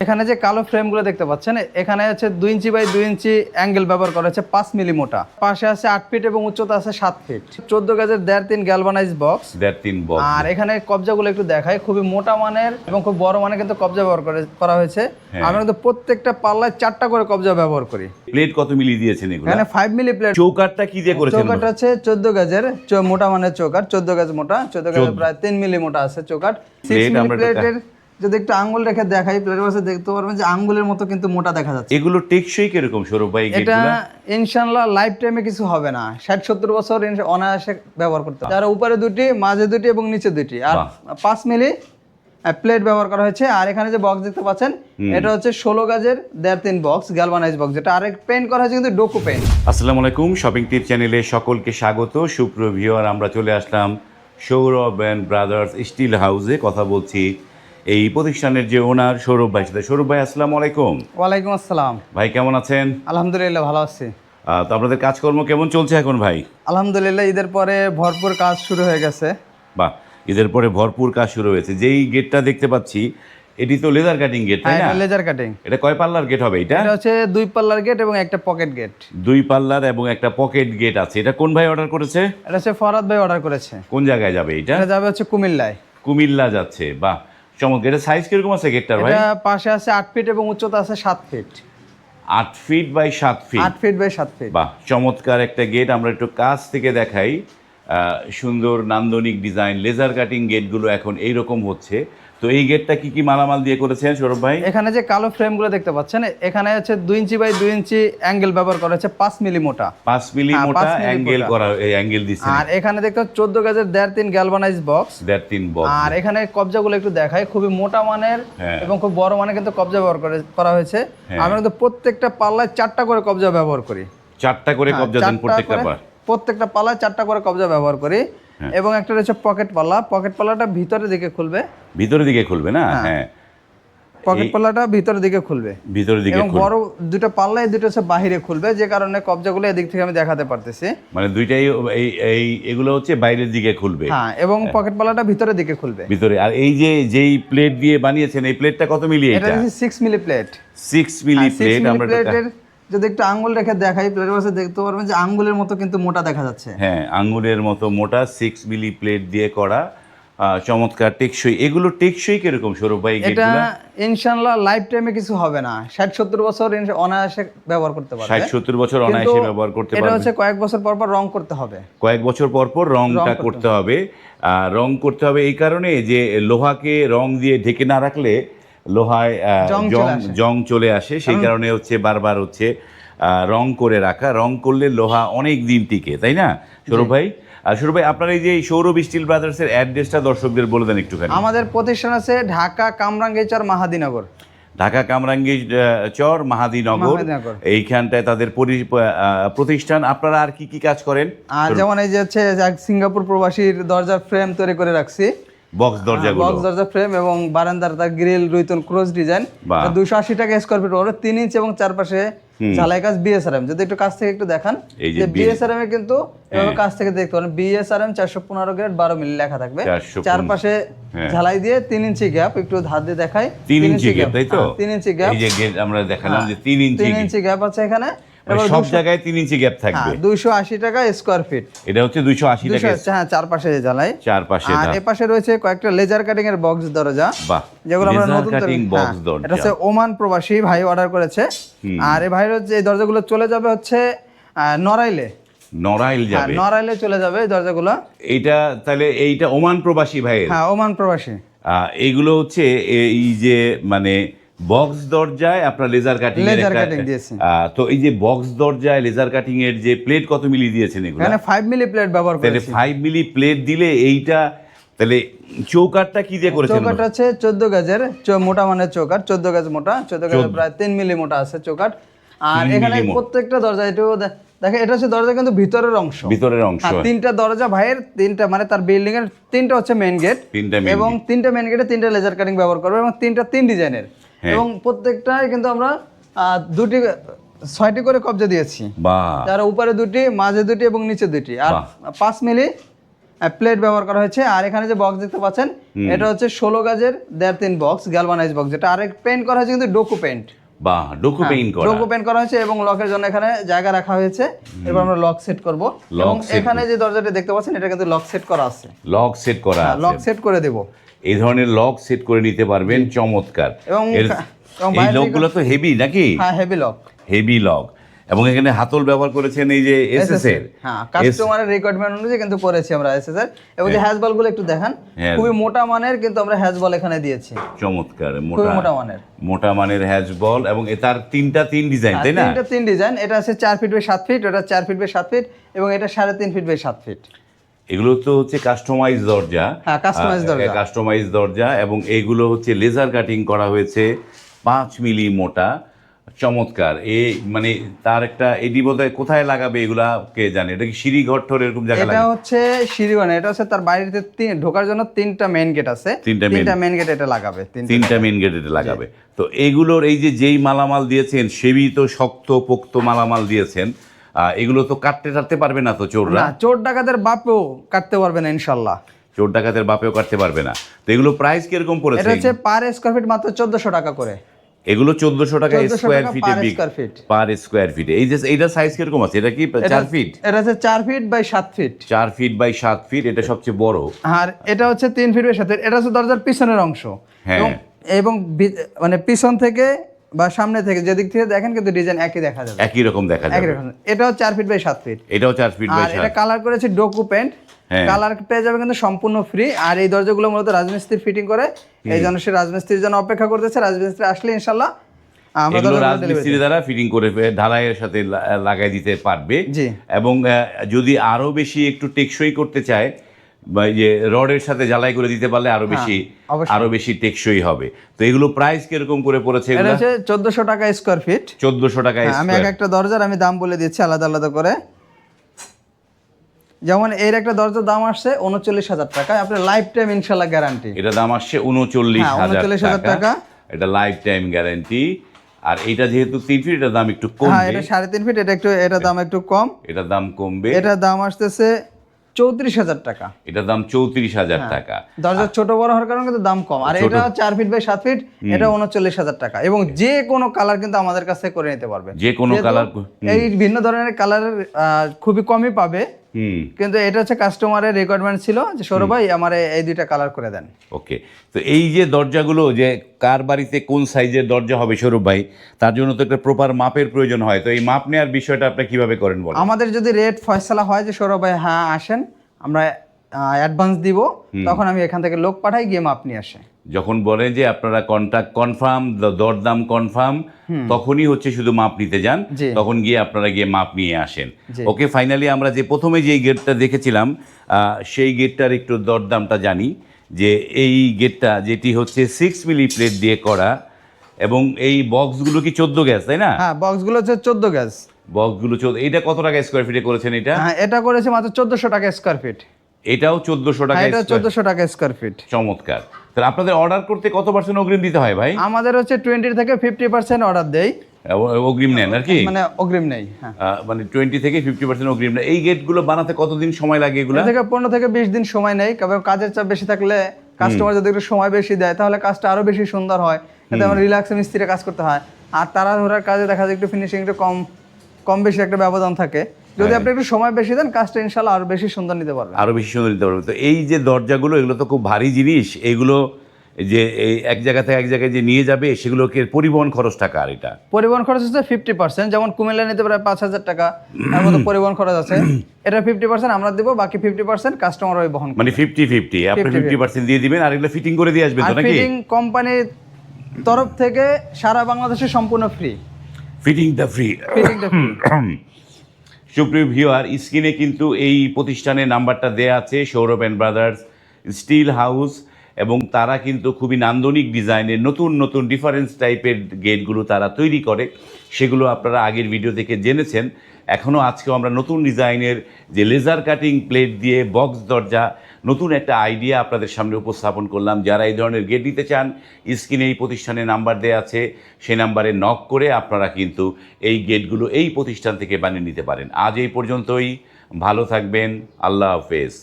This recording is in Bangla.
এখানে যে কালো ফ্রেমগুলো দেখতে পাচ্ছেন এখানে হচ্ছে দুই ইঞ্চি বাই দুই ইঞ্চি অ্যাঙ্গেল ব্যবহার করা হচ্ছে পাঁচ মিলি মোটা পাশে আছে আট ফিট এবং উচ্চতা আছে সাত ফিট। চোদ্দ গাজের দেড় তিন গ্যালভানাইজ বক্স দেড় তিন বক্স আর এখানে কবজাগুলো একটু দেখায় খুবই মোটা মানের এবং খুব বড় মানের কিন্তু কবজা ব্যবহার করে- করা হয়েছে। হ্যাঁ। আমরা কিন্তু প্রত্যেকটা পাল্লায় চারটা করে কবজা ব্যবহার করি। প্লেট কত মিলি দিয়েছেন এগুলো? এখানে ফাইভ মিলি প্লেট চৌকাটটা কি দিয়ে করেছেন চৌকাট হচ্ছে চোদ্দ গাজের মোটা মানের চৌকাট চোদ্দ গাজ মোটা চোদ্দ গাজের প্রায় তিন মিলি মোটা আছে চৌকাট সিক্স মিলি প্লেটের যদি একটু আঙ্গুল রেখে দেখাই প্লেটের পাশে দেখতে পারবেন যে আঙ্গুলের মতো কিন্তু মোটা দেখা যাচ্ছে। এগুলো টেকসই কীরকম সৌরভ ভাই এটা গেটগুলো? ইনশাল্লাহ লাইফ টাইমে কিছু হবে না। ষাট সত্তর বছর অনায়াসে ব্যবহার করতে হবে। যারা উপরে দুটি মাঝে দুটি এবং নিচে দুটি আর। পাঁচ মিলি প্লেট ব্যবহার করা হয়েছে। আর এখানে যে বক্স দেখতে পাচ্ছেন এটা হচ্ছে ষোলো গাজের দেড় তিন বক্স গ্যালভানাইজ বক্স যেটা আরেক পেন্ট করা হয়েছে কিন্তু ডোকু পেন্ট আসসালামু আলাইকুম শপিং টিপ চ্যানেলে সকলকে স্বাগত। সুপ্রভিওর আমরা চলে আসলাম সৌরভ অ্যান্ড ব্রাদার্স স্টিল হাউসে কথা বলছি এই প্রতিষ্ঠানের যে ওনার সৌরভ ভাই সাথে। সৌরভ ভাই আসসালামু আলাইকুম। ওয়ালাইকুম আসসালাম। ভাই কেমন আছেন? আলহামদুলিল্লাহ ভালো আছি। তো আপনাদের কাজকর্ম কেমন চলছে এখন ভাই? আলহামদুলিল্লাহ ঈদের পরে ভরপুর কাজ শুরু হয়ে গেছে। বাহ ঈদের পরে ভরপুর কাজ শুরু হয়েছে। যেই গেটটা দেখতে পাচ্ছি এটি তো লেজার কাটিং গেট তাই না? Laser cutting. এটা কয় পাল্লার গেট হবে এটা? এটা হচ্ছে দুই পাল্লার গেট এবং একটা পকেট গেট। দুই পাল্লার এবং একটা পকেট গেট আছে। এটা কোন ভাই অর্ডার করেছে? এটা হচ্ছে ফরাদ ভাই অর্ডার করেছে। কোন জায়গায় যাবে এটা? এটা যাবে হচ্ছে কুমিল্লায়। কুমিল্লা যাচ্ছে বাহ। চমৎকার এটা সাইজ কীরকম আছে গেটটার ভাই? এটা পাশে আছে আট ফিট এবং উচ্চতা আছে সাত ফিট আট ফিট বাই সাত ফিট আট ফিট বাই সাত ফিট বাহ চমৎকার একটা গেট আমরা একটু কাছ থেকে দেখাই। সুন্দর নান্দনিক ডিজাইন লেজার কাটিং গেটগুলো এখন এইরকম হচ্ছে। তো এই গেটটা কি কি মালামাল দিয়ে করেছেন সৌরভ ভাই এখানে যে কালো ফ্রেমগুলো দেখতে পাচ্ছেন এখানে হচ্ছে দুই ইঞ্চি বাই দুই ইঞ্চি অ্যাঙ্গেল ব্যবহার করা হচ্ছে পাঁচ মিলি মোটা পাঁচ মিলি হ্যাঁ, মোটা অ্যাঙ্গেল। করা অ্যাঙ্গেল দিচ্ছে আর এখানে দেখতে চোদ্দ গাজের দেড় তিন গ্যালভানাইজ বক্স দেড় তিন বক্স আর এখানে কবজাগুলো একটু দেখায় খুবই মোটা মানের হ্যাঁ। এবং খুব বড় মানের কিন্তু কবজা ব্যবহার করে করা হয়েছে হ্যাঁ। আমরা কিন্তু প্রত্যেকটা পাল্লায় চারটা করে কবজা ব্যবহার করি চারটা করে কবজা দেন প্রত্যেকটা প্রত্যেকটা পাল্লায় চারটা করে কবজা ব্যবহার করি। এবং একটা রয়েছে পকেট পাল্লা। পকেট পাল্লাটা ভিতরের দিকে খুলবে। ভিতরের দিকে খুলবে না? হ্যাঁ। পকেট পাল্লাটা ভিতরের দিকে খুলবে। ভিতরের দিকে এবং বড় দুটো পাল্লা এই দুটো হচ্ছে বাহিরে খুলবে যে কারণে কবজাগুলো এদিক থেকে আমি দেখাতে পারতেছি। মানে দুইটাই এই এই এগুলো হচ্ছে বাইরের দিকে খুলবে। হ্যাঁ এবং পকেট পাল্লাটা ভিতরের দিকে খুলবে। ভিতরে আর এই যে যেই প্লেট দিয়ে বানিয়েছেন এই প্লেটটা কত মিলি এটা এটা? হচ্ছে six milli plate six milli plate আমরা যদি একটু আঙ্গুল রেখে দেখাই প্লেটের পাশে দেখতে পারবেন যে আঙ্গুলের মতো কিন্তু মোটা দেখা যাচ্ছে। হ্যাঁ আঙ্গুলের মতো মোটা সিক্স মিলি প্লেট দিয়ে করা চমৎকার টেকসই। এগুলো টেকসই কীরকম সৌরভ ভাই এটা গেটগুলো ইনশাল্লাহ লাইফ টাইমে কিছু হবে না। ষাট সত্তর বছর অনায়াসে ব্যবহার করতে পারবে। ষাট সত্তর বছর অনায়াসে ব্যবহার করতে এটা পারবে। হচ্ছে কয়েক বছর পর পর রং করতে হবে। কয়েক বছর পর পর রংটা করতে হবে। আর রং করতে হবে এই কারণে যে লোহাকে রং দিয়ে ঢেকে না রাখলে লোহায় জং চলে জং আসে। চলে আসে। সেই কারণে হচ্ছে বারবার হচ্ছে রং করে রাখা। রং করলে লোহা অনেক দিন টিকে তাই না? সৌরভ ভাই? সৌরভ ভাই আপনার এই যে সৌরভ স্টিল ব্রাদার্সের অ্যাড্রেসটা দর্শকদের বলে দেন একটুখানি। আমাদের প্রতিষ্ঠান আছে ঢাকা কামরাঙ্গীচর মাহাদিনগর। ঢাকা কামরাঙ্গী চর মাহাদিনগর। এইখানটায় তাদের প্রতিষ্ঠান। আপনারা আর কি কি কাজ করেন? আর যেমন এই যে হচ্ছে সিঙ্গাপুর প্রবাসীর দরজার ফ্রেম তৈরি করে রাখছি। বক্স দরজাগুলো। বক্স দরজা ফ্রেম এবং বারান্দার তার গ্রিল রুইতন ক্রস ডিজাইন বাহ। দুশো আশি টাকা স্কোয়ার ফিট পড়বে তিন ইঞ্চ এবং চারপাশে ঝালাই কাজ বিএসআরএম যদি একটু কাছ থেকে একটু দেখান যে বিএসআরএম এ কিন্তু এভাবে কাছ থেকে দেখতে পারেন। বিএসআরএম চারশো পনেরো গ্রেড বারো মিলি লেখা থাকবে। চারপাশে হ্যাঁ। ঝালাই দিয়ে তিন ইঞ্চি গ্যাপ একটু ধার দিয়ে দেখাই। তিন ইঞ্চি গ্যাপ তাই তো? হ্যাঁ, তিন ইঞ্চি গ্যাপ এই যে আমরা দেখালাম যে তিন ইঞ্চি তিন ইঞ্চি গ্যাপ আছে এখানে। সব জায়গায় তিন ইঞ্চি গ্যাপ থাকবে। দুইশো আশি টাকা স্কোয়ার ফিট এটা হচ্ছে দুইশো আশি টাকা হ্যাঁ চারপাশে ঝালাই চারপাশে আর এ পাশে রয়েছে কয়েকটা লেজার কাটিং এর বক্স দরজা। বাহ যেগুলো আমরা নতুন box হ্যাঁ, দরজা। এটা হচ্ছে ওমান প্রবাসী ভাই অর্ডার করেছে। আর এই ভাইয়ের এই দরজাগুলো চলে যাবে হচ্ছে নড়াইলে। নড়াইল হ্যাঁ যাবে। নড়াইলে চলে যাবে দরজাগুলো। এইটা তাহলে এইটা ওমান প্রবাসী ভাইয়ের? হ্যাঁ ওমান প্রবাসী। আহ, এইগুলো হচ্ছে এই যে মানে বক্স দরজায় আপনার লেজার কাটিং এর Laser একটা- cutting দিয়েছি। তো এই যে বক্স দরজায় লেজার কাটিং এর যে প্লেট কত মিলি দিয়েছেন এগুলো? এখানে ফাইভ মিলি প্লেট ব্যবহার তাহলে করেছি। ফাইভ মিলি প্লেট দিলে এইটা তাহলে চৌকাটটা কি দিয়ে করেছেন চৌকাট হচ্ছে চোদ্দ গাজের চ- মোটা মানের চৌকাট চোদ্দ গাজ মোটা চোদ্দ গাজের প্রায় তিন মিলি মোটা আছে চৌকাট আর এখানে প্রত্যেকটা দরজা একটু দে- দেখে এটা হচ্ছে দরজা কিন্তু ভিতরের অংশ। ভিতরের অংশ। আর তিনটা দরজা ভাইয়ের তিনটা মানে তার বিল্ডিং এর তিনটা হচ্ছে মেইন গেট তিনটা এবং তিনটা মেইন গেটে তিনটা লেজার কাটিং ব্যবহার করবে এবং তিনটা তিন ডিজাইনের। এবং প্রত্যেকটাই কিন্তু আমরা দুটি ছয়টি করে কবজা দিয়েছি। যার উপরে দুটি মাঝে দুটি এবং নিচে দুটি। আর পাঁচ মিলি প্লেট ব্যবহার করা হয়েছে। আর এখানে যে বক্স দেখতে পাচ্ছেন এটা হচ্ছে ষোলো গাজের দেড় তিন বক্স গ্যালভানাইজ বক্স যেটা আরেক পেন্ট করা হয়েছে কিন্তু ডোকু পেন্ট বা ডোকু পেইন করা। ডোকু পেন্ট করা হয়েছে এবং লকের জন্য এখানে জায়গা রাখা হয়েছে। এবার আমরা লক সেট করব। এবং এখানে যে দরজাটা দেখতে পাচ্ছেন এটা কিন্তু লক সেট করা আছে। লক সেট করা লক সেট করে দেব। এই ধরনের লক সেট করে নিতে পারবেন চমৎকার। এবং এই লকগুলো তো হেভি নাকি? হ্যাঁ হেভি লক হেভি লক এবং এখানে হাতল ব্যবহার করেছেন এই যে এসএস এর। হ্যাঁ কাস্টমারের রিকোয়ারমেন্ট অনুযায়ী কিন্তু করেছি আমরা এসএস এর। এবং যে হ্যাজ বলগুলো একটু দেখান হ্যাঁ। খুবই মোটা মানের কিন্তু আমরা হ্যাজ বল এখানে দিয়েছি। চমৎকার মোটা মোটা মানের। মোটা মানের হ্যাজ বল এবং তার তিনটা তিন ডিজাইন তাই না? তিনটা তিন ডিজাইন এটা আছে চার ফিট বাই সাত ফিট ওটা চার ফিট বাই সাত ফিট এবং এটা সাড়ে তিন ফিট বাই সাত ফিট এগুলো তো হচ্ছে কাস্টমাইজ দরজা। হ্যাঁ, customize দরজা। কাস্টমাইজ দরজা এবং এগুলো হচ্ছে লেজার কাটিং করা হয়েছে পাঁচ মিলি মোটা। চমৎকার। এ মানে তার একটা এডি বোধহয় কোথায় লাগাবে এগুলা কে জানে? এটা কি সিঁড়ি ঘর ঠর এরকম জায়গা এটা হচ্ছে সিঁড়িবানা এটা হচ্ছে তার তিন- ঢোকার জন্য তিনটা মেইন গেট আছে। তিনটা মেইন গেট এটা লাগাবে তিনটা তিনটা গেট এটা লাগাবে। তো এগুলোর এই যে যেই মালামাল দিয়েছেন সেবি তো শক্ত পোক্ত মালামাল দিয়েছেন এগুলো তো কাটতে কাটতে পারবে না তো চোররা? না চোর ডাকাতের বাপেও কাটতে পারবে না ইনশাল্লাহ। চোর ডাকাতের বাপেও কাটতে পারবে না। তো এগুলো প্রাইস কীরকম পড়েছে? এটা হচ্ছে পার স্কোয়ার ফিট মাত্র চোদ্দশো টাকা করে। এগুলো চোদ্দশো টাকা 1400 স্কোয়ার ফিটে বিক। পার স্কোয়ার ফিটে এই যে এইটা সাইজ কীরকম আছে? এটা কি এটা- চার ফিট এটা হচ্ছে চার ফিট বাই সাত ফিট চার ফিট বাই সাত ফিট এটা সবচেয়ে বড়। আর এটা হচ্ছে তিন ফিট বাই সাত ফিট এটা হচ্ছে দরজার পিছনের অংশ। হ্যাঁ। এবং মানে পিছন থেকে বা সামনে থেকে যেদিক থেকে দেখেন কিন্তু ডিজাইন একই দেখা যাবে। একই রকম দেখা একই যাবে। রকম। এটাও চার ফিট বাই সাত ফিট এটাও চার ফিট বাই আর এটা কালার করেছে ডোকু হ্যাঁ। কালার পেয়ে যাবে কিন্তু সম্পূর্ণ ফ্রি আর এই দরজাগুলো মূলত রাজমিস্ত্রি ফিটিং করে। এই জন্য সে রাজমিস্ত্রির জন্য অপেক্ষা করতেছে। রাজমিস্ত্রি আসলে ইনশাল্লাহ আমরা এগুলো রাজমিস্ত্রি দ্বারা ফিটিং করে ঢালাইয়ের সাথে লাগাই দিতে পারবে। এবং যদি আরও বেশি একটু টেকসই করতে চায় যে রডের সাথে জ্বালাই করে দিতে পারলে আরও বেশি হ্যাঁ, আরও বেশি টেকসই হবে। তো এগুলো প্রাইস কীরকম করে পড়েছে এগুলো? হচ্ছে চোদ্দশো টাকা স্কোয়ার ফিট চোদ্দশো টাকা হ্যাঁ, আমি এক একটা দরজার আমি দাম বলে দিচ্ছি আলাদা আলাদা করে। যেমন এর একটা দরজার দাম আসছে উনচল্লিশ হাজার টাকা। আপনার লাইফ টাইম ইনশাল্লাহ গ্যারান্টি এটা দাম আসছে উনচল্লিশ হ্যাঁ, হাজার 39,000 টাকা। এটা লাইফ টাইম গ্যারান্টি আর এটা যেহেতু তিন ফিট এটার দাম একটু কম হ্যাঁ এটা সাড়ে তিন ফিট এটা একটু এটা দাম একটু কম। এটার দাম কমবে। এটার দাম আসতেছে চৌত্রিশ হাজার টাকা। এটার দাম চৌত্রিশ হাজার হ্যাঁ। টাকা। দরজা ছোট বড় হওয়ার কারণে কিন্তু দাম কম। আর এটা চার ফিট বাই সাত ফিট এটা উনচল্লিশ হাজার টাকা। এবং যে কোনো কালার কিন্তু আমাদের কাছে করে নিতে পারবে। যে কোনো কালার এই ভিন্ন ধরনের কালার খুবই কমই পাবে। কিন্তু এটা হচ্ছে কাস্টমারের রিকোয়ারমেন্ট ছিল যে সৌরভ ভাই আমার এই- দুইটা কালার করে দেন। ওকে। তো এই যে দরজাগুলো যে কার বাড়িতে কোন সাইজের দরজা হবে সৌরভ ভাই তার জন্য তো একটা প্রপার মাপের প্রয়োজন হয়। তো এই মাপ নেওয়ার বিষয়টা আপনি কীভাবে করেন বলেন? আমাদের যদি রেট ফয়সালা হয় যে সৌরভ ভাই হ্যাঁ আসেন আমরা অ্যাডভান্স দিব তখন আমি এখান থেকে লোক পাঠাই গিয়ে মাপ নিয়ে আসে। যখন বলেন যে আপনারা কন্ট্যাক্ট কনফার্ম দরদাম কনফার্ম তখনই হচ্ছে শুধু মাপ নিতে যান তখন গিয়ে আপনারা গিয়ে মাপ নিয়ে আসেন। ওকে ফাইনালি আমরা যে প্রথমে যে গেটটা দেখেছিলাম সেই গেটটার একটু দরদামটা জানি যে এই গেটটা যেটি হচ্ছে সিক্স মিলি প্লেট দিয়ে করা এবং এই বক্সগুলো কি চোদ্দ গ্যাস তাই না? হ্যাঁ বক্সগুলো হচ্ছে চোদ্দ গ্যাস বক্সগুলো চোদ্দ এটা কত টাকা স্কোয়ার ফিটে করেছেন এটা? হ্যাঁ এটা করেছে মাত্র চোদ্দশো টাকা স্কোয়ার ফিট এটাও চোদ্দশো টাকা হ্যাঁ এটা চোদ্দশো টাকা স্কোয়ার ফিট চমৎকার। তাহলে আপনাদের অর্ডার করতে কত পার্সেন্ট অগ্রিম দিতে হয় ভাই? আমাদের হচ্ছে টোয়েন্টি থেকে ফিফটি পার্সেন্ট অর্ডার অ- অগ্রিম নেন আর কি? মানে অগ্রিম নেই হ্যাঁ। মানে টোয়েন্টি থেকে ফিফটি পার্সেন্ট অগ্রিম নেন এই গেটগুলো বানাতে কতদিন সময় লাগে এগুলো? থেকে পনেরো থেকে বিশ দিন সময় নেই কারণ কাজের চাপ বেশি থাকলে কাস্টমার যদি একটু সময় বেশি দেয় তাহলে কাজটা আরও বেশি সুন্দর হয়। এতে আমার রিল্যাক্সে মিস্ত্রিতে কাজ করতে হয়। আর তারা ধরার কাজে দেখা যায় একটু ফিনিশিং একটু কম কম বেশি একটা ব্যবধান থাকে। যদি আপনি একটু সময় বেশি দেন কাজটা ইনশাল্লাহ আরও বেশি সুন্দর নিতে পারবেন। আরও বেশি সুন্দর দিতে পারবে তো এই যে দরজাগুলো এগুলো তো খুব ভারী জিনিস। এগুলো যে এই এক জায়গা থেকে এক জায়গায় যে নিয়ে যাবে সেগুলোকে পরিবহন খরচটা কার এটা। পরিবহন খরচ হচ্ছে ফিফটি পার্সেন্ট যেমন কুমিল্লা নিতে পারে পাঁচ হাজার টাকা। তার মতো পরিবহন খরচ আছে। এটা ফিফটি পার্সেন্ট আমরা দেবো বাকি ফিফটি পার্সেন্ট কাস্টমার ওই বহন মানে ফিফটি ফিফটি আপনি ফিফটি পার্সেন্ট দিয়ে দিবেন আর এগুলো ফিটিং করে দিয়ে আসবেন তো নাকি? ফিটিং কোম্পানির তরফ থেকে সারা বাংলাদেশে সম্পূর্ণ ফ্রি ফিটিংটা ফ্রি ফিটিংটা ফ্রি সুপ্রিয় ভিউয়ার, স্ক্রিনে কিন্তু এই প্রতিষ্ঠানের নাম্বারটা দেয়া আছে, Sourav and brothers steel house এবং তারা কিন্তু খুবই নান্দনিক ডিজাইনের নতুন নতুন ডিফারেন্স টাইপের গেটগুলো তারা তৈরি করে। সেগুলো আপনারা আগের ভিডিও থেকে জেনেছেন। এখনও আজকেও আমরা নতুন ডিজাইনের যে লেজার কাটিং প্লেট দিয়ে বক্স দরজা নতুন একটা আইডিয়া আপনাদের সামনে উপস্থাপন করলাম। যারা এই ধরনের গেট নিতে চান স্ক্রিনে এই প্রতিষ্ঠানে নাম্বার দেওয়া আছে, সে নাম্বারে নক করে আপনারা কিন্তু এই গেটগুলো এই প্রতিষ্ঠান থেকে বানিয়ে নিতে পারেন। আজ এই পর্যন্তই। ভালো থাকবেন। আল্লাহ হাফেজ।